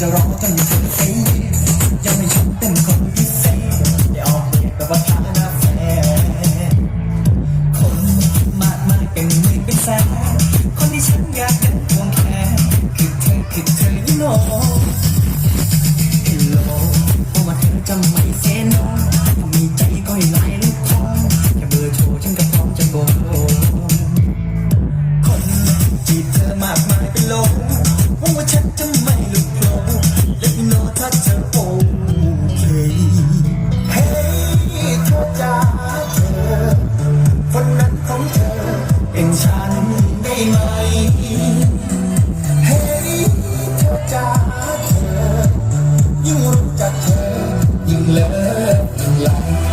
จะรอจนถึงสียังไม่ฉันเต็มคนพิเศษได้ออกเดทกับว่าฐานะแฟนคนมากมายเองไม่เป็นแสนคนที่ฉันอยากเป็นดวงแค่คือเธอคือเธอ you know hello เพอมาถึงจะไม่เซโนมีใจก็ให้ไหลลูกคอแค่เบอร์โทรฉันก็พร้อมจะโกร เป็นฉันได้ไหมเฮ้ยจากเธอยิ่งรู้จักเธอยิ่งเลิศยิ่งหลัง